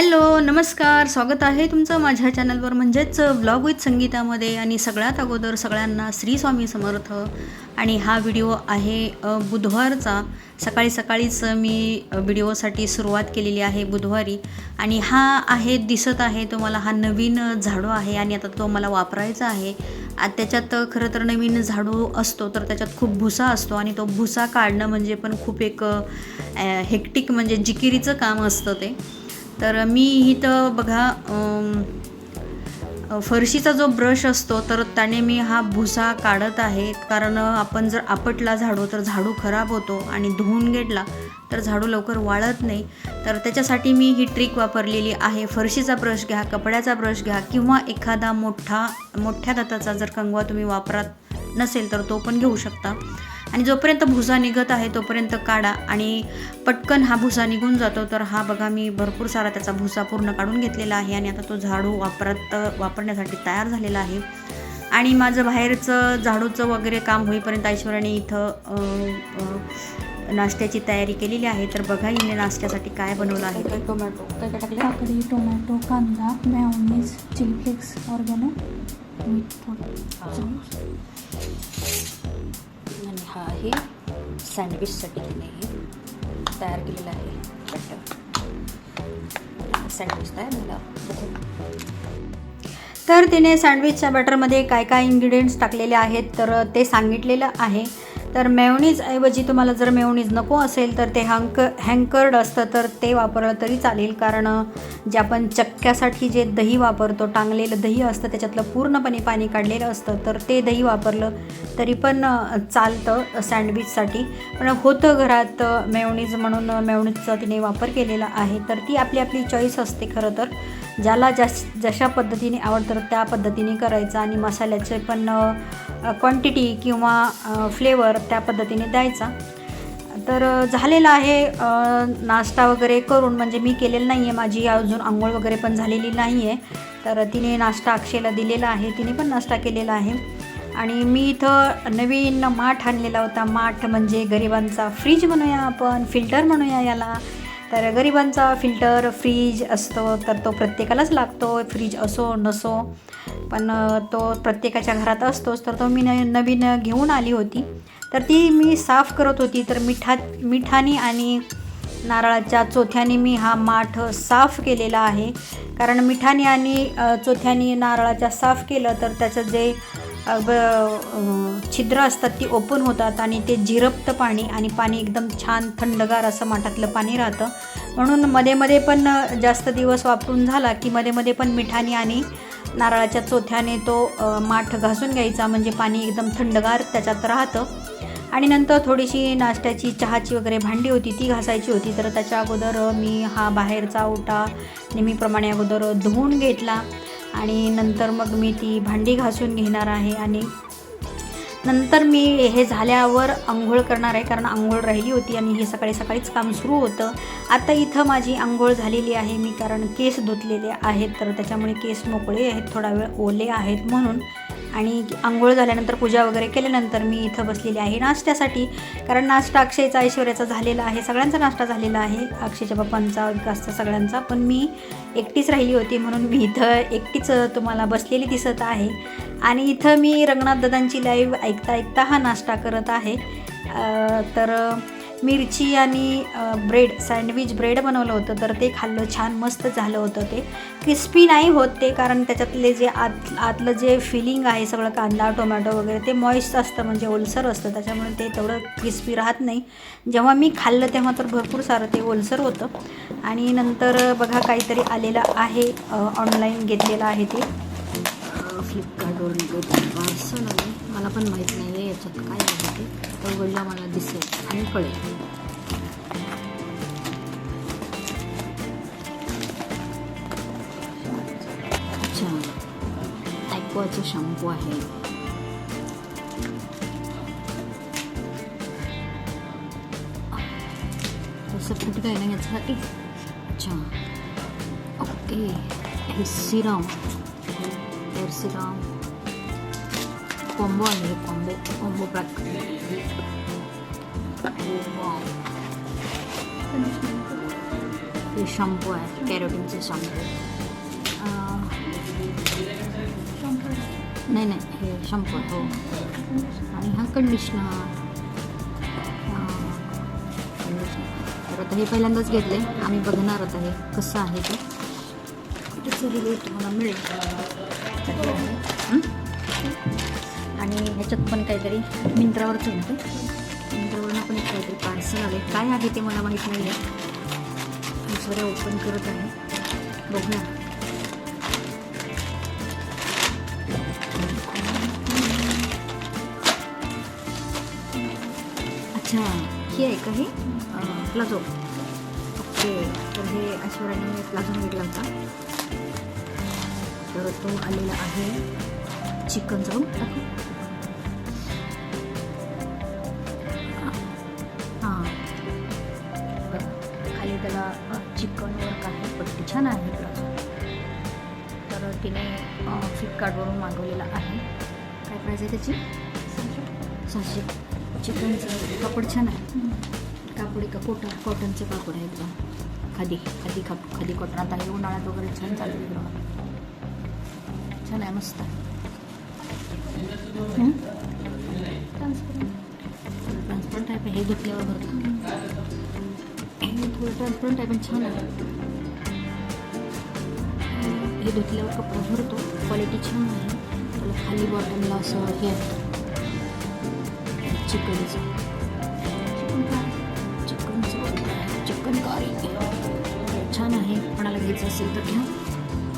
Hello नमस्कार. स्वागत आहे तुमचं माझ्या चॅनलवर. म्हणजेच ब्लॉग विथ संगीतामध्ये आणि सगळ्यात अगोदर सगळ्यांना श्री स्वामी समर्थ. आणि हा व्हिडिओ आहे बुधवारचा. सकाळी सकाळीच मी व्हिडिओसाठी सुरुवात केलेली आहे बुधवारी. आणि हा आहे दिसत आहे तो मला हा नवीन झाडू आहे आणि आता तो मला वापरायचा आहे. आ त्याच्यात खरं तर नवीन झाडू असतो तर त्याच्यात खूप भुसा असतो आणि तो भुसा काढणं म्हणजे पण खूप एक हेक्टिक म्हणजे जिकिरीचं काम असतं ते. तर मी इथं बघा फरशीचा जो ब्रश असतो तर त्याने मी हा भुसा काढत आहे. कारण आपण जर आपटला झाडू तर झाडू खराब होतो आणि धुवून घेतला तर झाडू लवकर वाळत नाही. तर त्याच्यासाठी मी ही ट्रिक वापरलेली आहे. फरशीचा ब्रश घ्या कपड्याचा ब्रश घ्या किंवा एखादा मोठा मोठ्या दाताचा जर कंगवा तुम्ही वापरात नसेल तर तो पण घेऊ शकता. आणि जोपर्यंत भुसा निघत आहे तोपर्यंत काढा. आणि पटकन हा भुसा निघून जातो. तर हा बघा मी भरपूर सारा त्याचा भुसा पूर्ण काढून घेतलेला आहे आणि आता तो झाडू वापरत वापरण्यासाठी तयार झालेला आहे. आणि माझं बाहेरचं झाडूचं वगैरे काम होईपर्यंत ऐश्वर्याने इथं नाश्त्याची तयारी केलेली आहे. तर बघा हिने नाश्त्यासाठी काय बनवलं आहे. ते. टोमॅटो? काय काय टाकले? काकडी टोमॅटो कांदा मॅयोनीज चिली फ्लेक्स ऑर्गॅनो मीठ थोडं. आणि हा सँडविचसाठी तिने तयार केलेलं आहे. बटर सँडविच तयार झाला. तर तिने सँडविचच्या बॅटरमध्ये काय काय इन्ग्रेडियंट्स टाकलेले आहेत तर ते सांगितलेलं आहे. तर मेवणीजऐवजी तुम्हाला जर मेवणीज नको असेल तर ते हँक हँकर्ड असतं तर ते वापरलं तरी चालेल. कारण जे आपण चक्क्यासाठी जे दही वापरतो टांगलेलं दही असतं त्याच्यातलं पूर्णपणे पाणी काढलेलं असतं तर ते दही वापरलं तरी पण चालतं सँडविचसाठी. पण होतं घरात मेवणीज म्हणून मेवणीजचा तिने वापर केलेला आहे तर ती आपली आपली चॉईस असते खरं तर. ज्याला जश जशा पद्धतीने आवडतं त्या पद्धतीने करायचं. आणि मसाल्याचे पण क्वांटिटी किंवा फ्लेवर त्या पद्धतीने द्यायचा. तर झालेला आहे नाश्ता वगैरे करून म्हणजे मी केलेलं नाही आहे माझी अजून आंघोळ वगैरे पण झालेली नाही आहे तर तिने नाश्ता अक्षयला दिलेला आहे. तिने पण नाश्ता केलेला आहे. आणि मी इथं नवीन माठ आणलेला होता. माठ म्हणजे गरिबांचा फ्रीज म्हणूया आपण फिल्टर म्हणूया याला. तर गरिबांचा फिल्टर फ्रीज असतो तर तो प्रत्येकालाच लागतो. फ्रीज असो नसो पण तो प्रत्येकाच्या घरात असतोच. तर तो मी न नवीन घेऊन आली होती. तर ती मी साफ करत होती. तर मिठात मिठाने आणि नारळाच्या चोथ्याने मी हा माठ साफ केलेला आहे. कारण मिठाने आणि चोथ्याने नारळाच्या साफ केलं तर त्याचं जे छिद्र असतात ती ओपन होतात आणि ते जिरपतं पाणी आणि पाणी एकदम छान थंडगार असं माठातलं पाणी राहतं. म्हणून मध्ये मध्ये पण जास्त दिवस वापरून झाला की मध्ये मध्ये पण मिठाने आणि नारळाच्या चोथ्याने तो माठ घासून घ्यायचा. म्हणजे पाणी एकदम थंडगार त्याच्यात राहतं. आणि नंतर थोडीशी नाश्त्याची चहाची वगैरे भांडी होती ती घासायची होती. तर त्याच्या अगोदर मी हा बाहेरचा ओटा नेहमीप्रमाणे अगोदर धुवून घेतला. आणि नंतर मग मी ती भांडी घासून घेणार आहे आणि नंतर मी हे झाल्यावर आंघोळ करणार आहे कारण आंघोळ राहिली होती आणि हे सकाळी सकाळीच काम सुरू होतं. आता इथं माझी आंघोळ झालेली आहे मी कारण केस धुतलेले आहेत तर त्याच्यामुळे केस मोकळे आहेत थोडा वेळ ओले आहेत म्हणून. आणि आंघोळ झाल्यानंतर पूजा वगैरे केल्यानंतर मी इथं बसलेली आहे नाश्त्यासाठी. कारण नाश्ता अक्षयचा ऐश्वर्याचा झालेला आहे. सगळ्यांचा नाश्ता झालेला आहे. अक्षयच्या पप्पांचा विकासचा सगळ्यांचा. पण मी एकटीच राहिली होती म्हणून मी इथं एकटीच तुम्हाला बसलेली दिसत आहे. आणि इथं मी रंगनाथ दादांची लाईव्ह ऐकता ऐकता हा नाश्ता करत आहे. तर मिरची आणि ब्रेड सँडविच ब्रेड बनवलं होतं तर ते खाल्लं छान मस्त झालं होतं ते. क्रिस्पी नाही होत ते कारण त्याच्यातले जे आत आतलं जे फिलिंग आहे सगळं कांदा टोमॅटो वगैरे ते मॉइस्ट असतं म्हणजे ओलसर असतं त्याच्यामुळे ते तेवढं क्रिस्पी राहत नाही. जेव्हा मी खाल्लं तेव्हा तर भरपूर सारं ते ओलसर होतं. आणि नंतर बघा काहीतरी आलेलं आहे ऑनलाईन घेतलेलं आहे ते. फ्लिपकार्टवरून पार्सल आहे मला पण माहीत नाही आहे याच्यात काय आहे. उघडला मला दिसेल आणि कळेल अच्छा. ॲक्वाचं शॅम्पू आहे. तसं कुठे काय नाही याच्यासाठी अच्छा. ओके. हे serum hair serum combo pack हे शॅम्पू आहे कॅरोटीनचे शॅम्पू नाही नाही हे शॅम्पू आहे हो आणि हा कंडिशनर तर आता हे पहिल्यांदाच घेतले आम्ही बघणार आता हे कसं आहे ते त्याचं रिव्ह्यू तुम्हाला मिळेल? आणि ह्याच्यात पण काहीतरी मिंत्रावरच होतं मिंत्रावरनं पण एक काहीतरी पार्सल आले काय आहे ते मला माहीत नाही आहे दुसऱ्या ओपन करत आहे. बघूया. अच्छा हे आहे का हे? प्लाझो. ओके तर हे ऐश्वर्याने प्लाझो घेतला होता. तर तो आलेला आहे. चिकन जाऊन त्याला चिकनवर काही पट्टी छान आहे तर तिने फ्लिपकार्टवरून मागवलेला आहे. काय प्राईज आहे त्याची? सहाशे. चिकनचं कापड छान आहे. कापडी का कॉटन कॉटनचे कापड आहे एकदम खादी खादी काप खादी कॉटन आता हे उन्हाळ्यात वगैरे छान चालू आहे छान आहे मस्त ट्रान्सपरंट टाईप आहे. हे धुतल्यावर भरतं हे थोडं ट्रान्सपरंट आहे पण छान आहे हे धुतल्यावर कपडा भरतो क्वालिटी छान आहे त्याला खाली बॉटमला असं हे चिकनचं चिकनचं चिकन कारी छान आहे कोणाला घ्यायचं असेल तर घ्या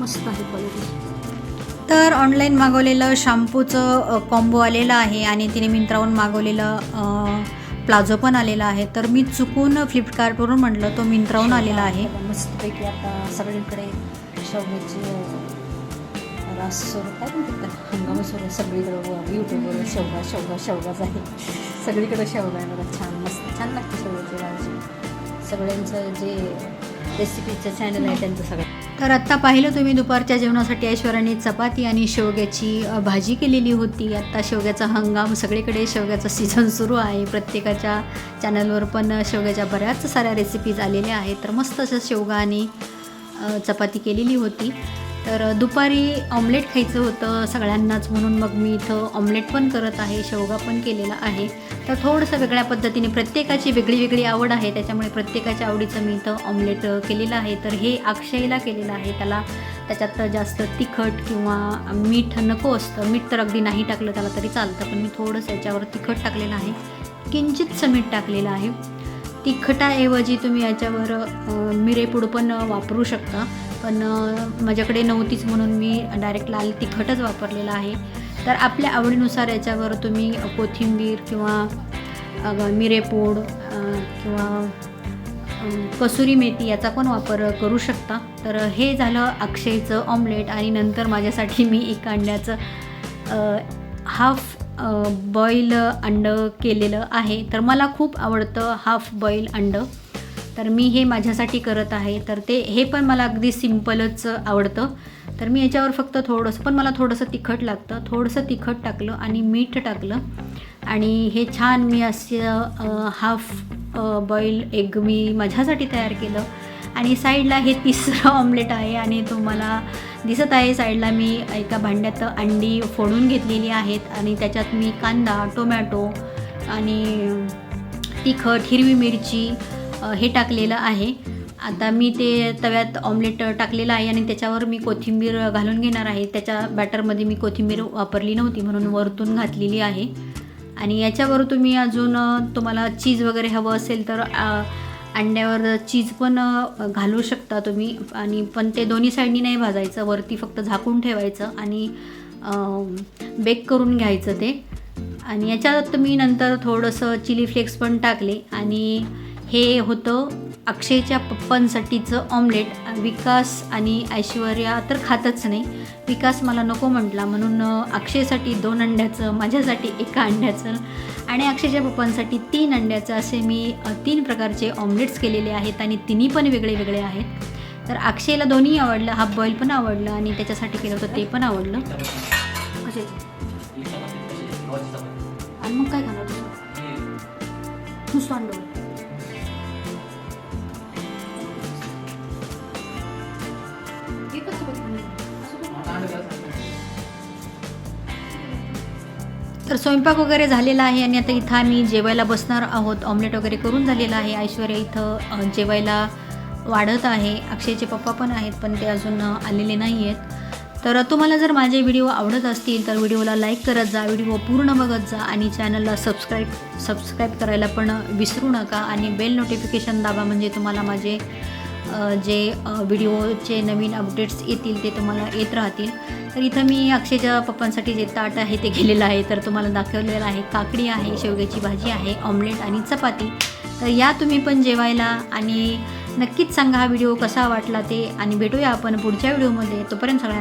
मस्त आहे क्वालिटी तर ऑनलाईन मागवलेलं शॅम्पूचं कॉम्बो आलेलं आहे आणि तिने मिंत्रावरून मागवलेलं प्लाझो पण आलेला आहे. तर मी चुकून फ्लिपकार्टवरून म्हटलं तो मिंत्राहून आलेला आहे. मस्तपैकी आता सगळीकडे शेवग्याची रास सुरू काय म्हणतात हंगाम सुरू आहे सगळीकडं. यूट्यूबवर शेवगा शेवगा शेवगाच आहे. सगळीकडं शेवगा आहे. बघा छान मस्त छान लागतं शेवगाची भाजी सगळ्यांचं जे रेसिपीचं चॅनल आहे त्यांचं सगळं. तर आत्ता पाहिलं तुम्ही दुपारच्या जेवणासाठी ऐश्वर्याने चपाती आणि शेवग्याची भाजी केलेली होती. आत्ता शेवग्याचा हंगाम सगळीकडे शेवग्याचा सीझन सुरू आहे. प्रत्येकाच्या चॅनलवर पण शेवग्याच्या बऱ्याच साऱ्या रेसिपीज आलेल्या आहेत. तर मस्त असं शेवगा आणि चपाती केलेली होती. तर दुपारी ऑमलेट खायचं होतं सगळ्यांनाच म्हणून मग मी इथं ऑमलेट पण करत आहे शेवगा पण केलेला आहे. तर थोडंसं वेगळ्या पद्धतीने प्रत्येकाची वेगळी वेगळी आवड आहे त्याच्यामुळे प्रत्येकाच्या आवडीचं मी इथं ऑमलेट केलेलं आहे. तर हे अक्षयला केलेलं आहे. त्याला त्याच्यात जास्त तिखट किंवा मीठ नको असतं. मीठ तर अगदी नाही टाकलं त्याला तरी चालतं पण मी थोडंसं याच्यावर तिखट टाकलेलं आहे. किंचितसं मीठ टाकलेलं आहे. तिखटाऐवजी तुम्ही याच्यावर मिरेपूड पण वापरू शकता. पण माझ्याकडे नव्हतीच म्हणून मी डायरेक्ट लाल तिखटच वापरलेलं आहे. तर आपल्या आवडीनुसार याच्यावर तुम्ही कोथिंबीर किंवा मिरेपूड किंवा कसुरी मेथी याचा पण वापर करू शकता. तर हे झालं अक्षयचं ऑमलेट आणि नंतर माझ्यासाठी मी एक अंड्याचं हाफ बॉईल अंडं केलेलं आहे. तर मला खूप आवडतं हाफ बॉईल अंडं. तर मी हे माझ्यासाठी करत आहे. तर ते हे पण मला अगदी सिम्पलच आवडतं. तर मी याच्यावर फक्त थोडंसं पण मला थोडंसं तिखट लागतं. थोडंसं तिखट टाकलं आणि मीठ टाकलं. आणि हे छान मी असं हाफ बॉईल एग मी माझ्यासाठी तयार केलं. आणि साईडला हे तिसरं ऑमलेट आहे आणि तुम्हाला दिसत आहे साईडला मी एका भांड्यात अंडी फोडून घेतलेली आहेत आणि त्याच्यात मी कांदा टोमॅटो आणि तिखट हिरवी मिरची हे टाकलेलं आहे. आता मी ते तव्यात ऑमलेट टाकलेलं आहे आणि त्याच्यावर मी कोथिंबीर घालून घेणार आहे. त्याच्या बॅटरमध्ये मी कोथिंबीर वापरली नव्हती म्हणून वरतून घातलेली आहे. आणि याच्यावर तुम्ही अजून तुम्हाला चीज वगैरे हवं असेल तर अंड्यावर चीज पण घालू शकता तुम्ही. आणि पण ते दोन्ही साईडनी नाही भाजायचं. वरती फक्त झाकून ठेवायचं आणि बेक करून घ्यायचं ते. आणि याच्यात मी नंतर थोडंसं चिली फ्लेक्स पण टाकले. आणि हे होतं अक्षयच्या पप्पांसाठीचं ऑमलेट विकास आणि ऐश्वर्या तर खातच नाही. विकास मला नको म्हटला म्हणून अक्षयसाठी दोन अंड्याचं माझ्यासाठी एका अंड्याचं आणि अक्षयच्या पप्पांसाठी तीन अंड्याचं असे मी तीन प्रकारचे ऑमलेट्स केलेले आहेत आणि तिन्ही पण वेगळे वेगळे आहेत. तर अक्षयला दोन्ही आवडलं हाफ बॉईल पण आवडलं आणि त्याच्यासाठी केलं होतं ते पण आवडलं. कसे आणि मग काय खाणार नुसतं अंडं तर स्वयंपाक वगैरे झालेला आहे आणि आता इथं आम्ही जेवायला बसणार आहोत. ऑमलेट वगैरे करून झालेलं आहे. ऐश्वर्या इथं जेवायला वाढत आहे. अक्षयचे पप्पा पण आहेत पण ते अजून आलेले नाही आहेत तर तुम्हाला जर माझे व्हिडिओ आवडत असतील तर व्हिडिओला लाईक करत जा व्हिडिओ पूर्ण बघत जा आणि चॅनलला सबस्क्राईब सबस्क्राईब करायला पण विसरू नका आणि बेल नोटिफिकेशन दाबा म्हणजे तुम्हाला माझे जे व्हिडिओचे नवीन अपडेट्स येतील ते तुम्हाला येत राहतील. तर इथं मी अक्षयच्या पप्पांसाठी जे ताट आहे ते केलेलं आहे. तर तुम्हाला दाखवलेलं आहे. काकडी आहे शेवग्याची भाजी आहे ऑमलेट आणि चपाती. तर या तुम्ही पण जेवायला आणि नक्कीच सांगा हा व्हिडिओ कसा वाटला ते. आणि भेटूया आपण पुढच्या व्हिडिओमध्ये. तोपर्यंत सगळ्यांना